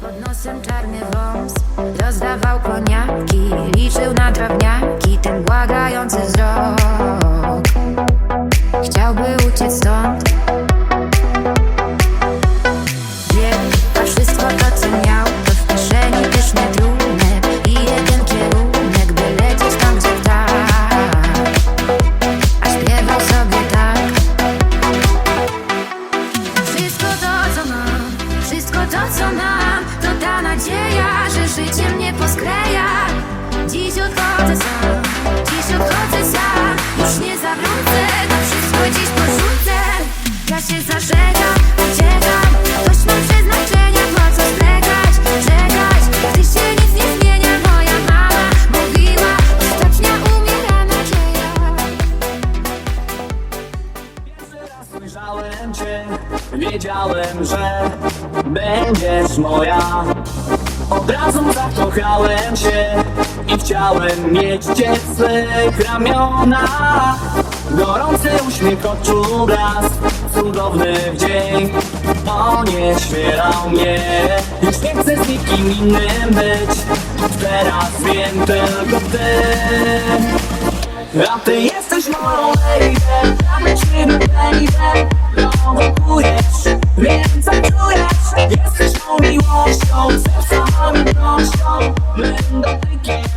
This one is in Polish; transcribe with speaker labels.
Speaker 1: Pod nosem czarny wąs Rozdawał koniaki Liczył na drobniaki Ten błagający wzrok. Chciałby uciec stąd. Wie, a wszystko to co miał To w kieszeni pyszny trunek I jeden kierunek By lecieć tam gdzie ptak A śpiewał sobie tak. Wszystko to, co mam, wszystko to, co mam
Speaker 2: ujrzałem cię, wiedziałem, że będziesz moja. Od razu zakochałem się i chciałem mieć cię w swych ramionach. Gorący uśmiech oczu blask, cudowny dzień, onieśmielał mnie. Już nie chcę z nikim innym być, teraz wiem tylko ty. A ty jesteś moją lady, damy ci baby Prowokujesz, wiem co czujesz Jesteś moją miłością, serca moją miłością Mym dotykiem,